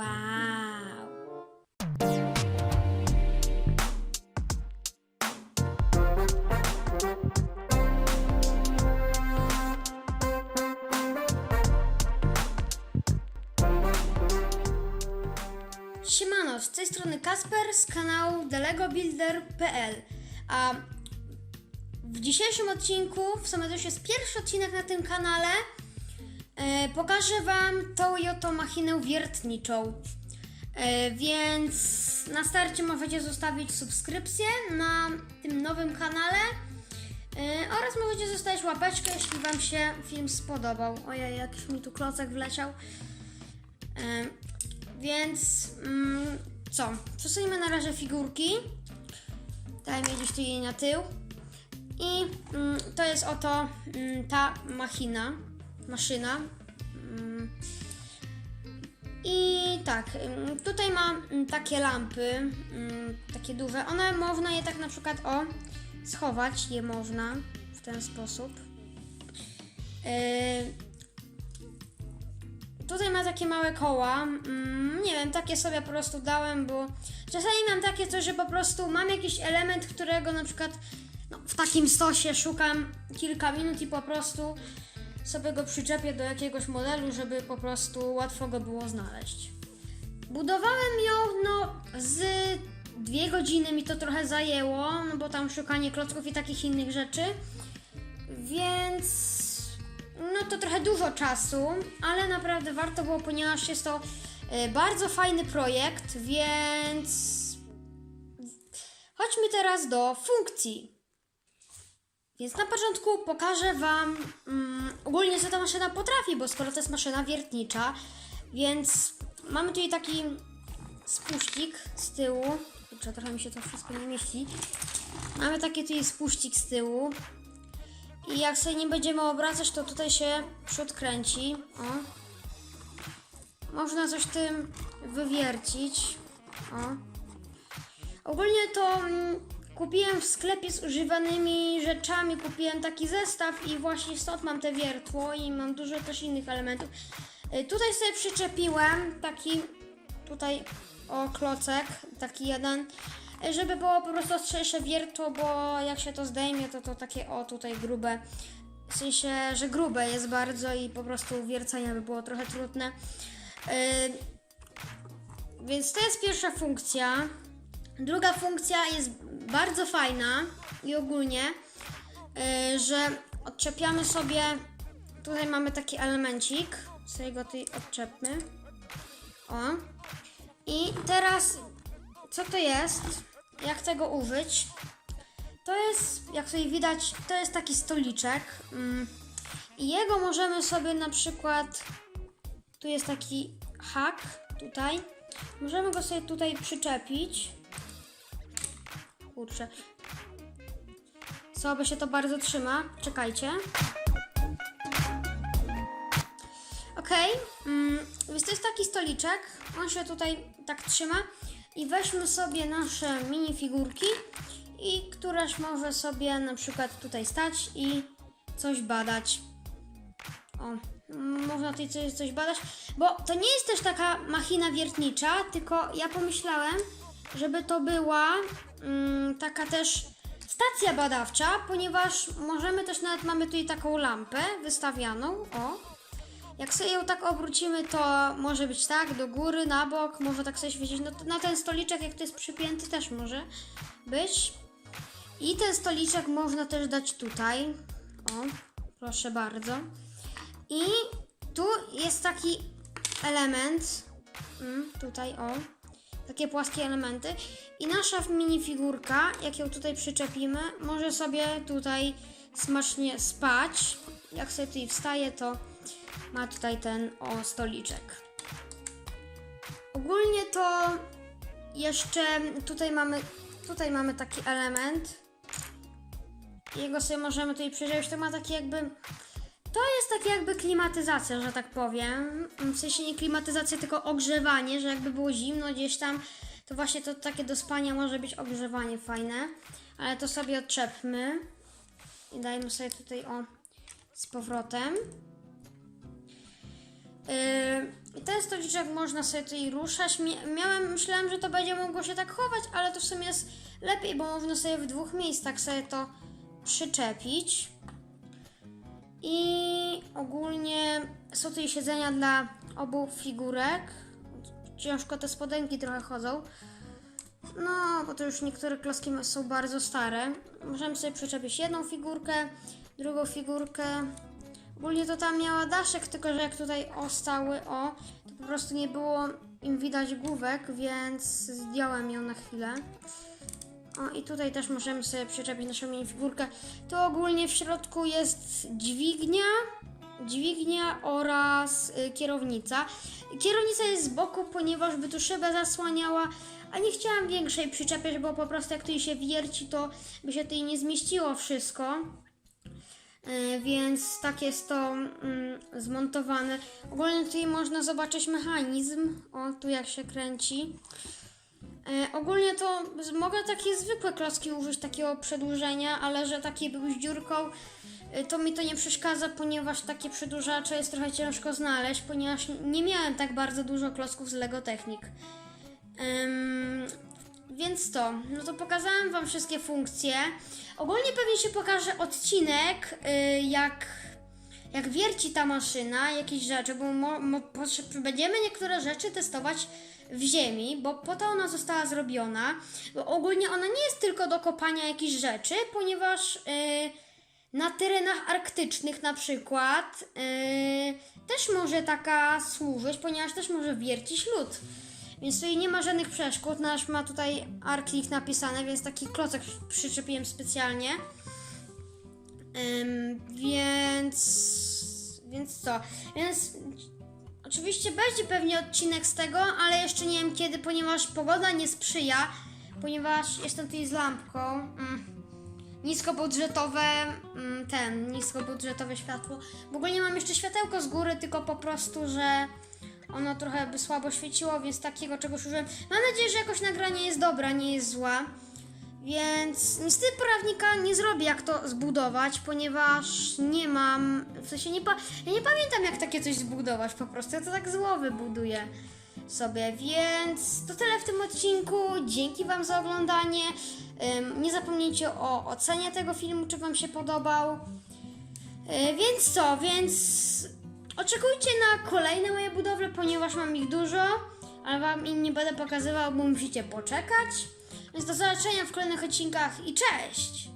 Wow. Siemano, z tej strony Kasper z kanału delegobuilder.pl A w dzisiejszym odcinku, w sumie to już jest pierwszy odcinek na tym kanale, pokażę Wam tą i oto machinę wiertniczą. E, więc na starcie możecie zostawić subskrypcję na tym nowym kanale e, oraz możecie zostawić łapeczkę, jeśli Wam się film spodobał. Ojej, jakiś mi tu klocek wleciał. E, więc mm, co? Przesuńmy na razie figurki. Dajmy gdzieś tu jej na tył. I mm, to jest oto mm, ta machina, maszyna. Mm. I tak, ym, tutaj ma mm, takie lampy, mm, takie duże. One można je tak na przykład o schować, je można w ten sposób. Yy, Tutaj ma takie małe koła. Mm, nie wiem, takie sobie po prostu dałem, bo czasami mam takie coś, że po prostu mam jakiś element, którego na przykład no, w takim stosie szukam kilka minut i po prostu sobie go przyczepię do jakiegoś modelu, żeby po prostu łatwo go było znaleźć. Budowałem ją, no, z dwie godziny mi to trochę zajęło, no bo tam szukanie klocków i takich innych rzeczy. Więc no to trochę dużo czasu, ale naprawdę warto było, ponieważ jest to e, bardzo fajny projekt, więc chodźmy teraz do funkcji. Więc na początku pokażę Wam mm, ogólnie, co ta maszyna potrafi, bo skoro to jest maszyna wiertnicza, więc mamy tutaj taki spuścik z tyłu. Kurczę, trochę mi się to wszystko nie mieści. Mamy taki tutaj spuścik z tyłu. I jak sobie nie będziemy obracać, to tutaj się przód kręci. O. Można coś tym wywiercić. O. Ogólnie to mm, kupiłem w sklepie z używanymi rzeczami, kupiłem taki zestaw i właśnie stąd mam te wiertło i mam dużo też innych elementów. Y, Tutaj sobie przyczepiłem taki tutaj o klocek, taki jeden, y, żeby było po prostu ostrzejsze wiertło, bo jak się to zdejmie, to to takie o tutaj grube. W sensie, że grube jest bardzo i po prostu wiercenie by było trochę trudne. Y, więc to jest pierwsza funkcja. Druga funkcja jest bardzo fajna i ogólnie, y, że odczepiamy sobie, tutaj mamy taki elemencik, sobie go tutaj odczepmy. O. I teraz, co to jest? Jak chcę go użyć? To jest, jak tutaj widać, to jest taki stoliczek. Mm. I jego możemy sobie na przykład, tu jest taki hak, tutaj. Możemy go sobie tutaj przyczepić. Kurczę. Słabo się to bardzo trzyma. Czekajcie. Okej, mm, więc to jest taki stoliczek. On się tutaj tak trzyma. I weźmy sobie nasze minifigurki, i któraś może sobie na przykład tutaj stać i coś badać. O, można tutaj coś, coś badać, bo to nie jest też taka machina wiertnicza, tylko ja pomyślałem, żeby to była mm, taka też stacja badawcza, ponieważ możemy też nawet mamy tutaj taką lampę wystawianą, o. Jak sobie ją tak obrócimy, to może być tak, do góry, na bok, może tak sobie świecić. No na ten stoliczek, jak to jest przypięty, też może być. I ten stoliczek można też dać tutaj. O, proszę bardzo. I tu jest taki element. Mm, tutaj, o. Takie płaskie elementy. I nasza minifigurka, jak ją tutaj przyczepimy, może sobie tutaj smacznie spać. Jak sobie tutaj wstaje, to ma tutaj ten o stoliczek. Ogólnie to jeszcze tutaj mamy tutaj mamy taki element. Jego sobie możemy tutaj przyjrzeć. To ma taki jakby to jest takie jakby klimatyzacja, że tak powiem. W sensie nie klimatyzacja, tylko ogrzewanie, że jakby było zimno gdzieś tam, to właśnie to takie do spania może być ogrzewanie fajne. Ale to sobie odczepmy i dajmy sobie tutaj o z powrotem. Yy, ten stoliczek można sobie tutaj ruszać. Mia- Miałem, myślałem, że to będzie mogło się tak chować, ale to w sumie jest lepiej, bo można sobie w dwóch miejscach sobie to przyczepić. I ogólnie są tutaj siedzenia dla obu figurek. Ciężko te spodenki trochę chodzą. No, bo to już niektóre klocki są bardzo stare. Możemy sobie przyczepić jedną figurkę, drugą figurkę. Ogólnie to tam miała daszek, tylko że jak tutaj ostały, o, to po prostu nie było im widać główek, więc zdjąłem ją na chwilę. O, i tutaj też możemy sobie przyczepić naszą minifigurkę. Tu ogólnie w środku jest dźwignia, dźwignia oraz y, kierownica. Kierownica jest z boku, ponieważ by tu szybę zasłaniała, a nie chciałam większej przyczepiać, bo po prostu jak tutaj się wierci, to by się tutaj nie zmieściło wszystko. Y, Więc tak jest to mm, zmontowane. Ogólnie tutaj można zobaczyć mechanizm. O, tu jak się kręci. E, ogólnie to mogę takie zwykłe klocki użyć takiego przedłużenia, ale że takie były z dziurką, e, to mi to nie przeszkadza, ponieważ takie przedłużacze jest trochę ciężko znaleźć, ponieważ nie miałem tak bardzo dużo klocków z Lego Technic. Em, więc to, no to pokazałem Wam wszystkie funkcje. Ogólnie pewnie się pokaże odcinek, y, jak, jak wierci ta maszyna, jakieś rzeczy, bo mo, mo, będziemy niektóre rzeczy testować w ziemi, bo po to ona została zrobiona. Bo ogólnie ona nie jest tylko do kopania jakichś rzeczy, ponieważ y, na terenach arktycznych na przykład y, też może taka służyć, ponieważ też może wiercić lód. Więc tutaj nie ma żadnych przeszkód. Nasz ma tutaj Arklik napisane, więc taki klocek przyczepiłem specjalnie. Więc. Więc co? Więc oczywiście będzie pewnie odcinek z tego, ale jeszcze nie wiem kiedy, ponieważ pogoda nie sprzyja, ponieważ jestem tutaj z lampką. Mm. Niskobudżetowe, mm, ten, niskobudżetowe światło. W ogóle nie mam jeszcze światełko z góry, tylko po prostu, że ono trochę by słabo świeciło, więc takiego czegoś użyłem. Mam nadzieję, że jakoś nagranie jest dobra, nie jest zła. Więc niestety prawnika nie zrobię jak to zbudować, ponieważ nie mam, w sensie nie, pa, ja nie pamiętam jak takie coś zbudować po prostu, ja to tak z buduję sobie, więc to tyle w tym odcinku, dzięki Wam za oglądanie, nie zapomnijcie o ocenie tego filmu, czy Wam się podobał, Yy, więc co, więc oczekujcie na kolejne moje budowle, ponieważ mam ich dużo, ale Wam ich nie będę pokazywał, bo musicie poczekać. Więc do zobaczenia w kolejnych odcinkach i cześć!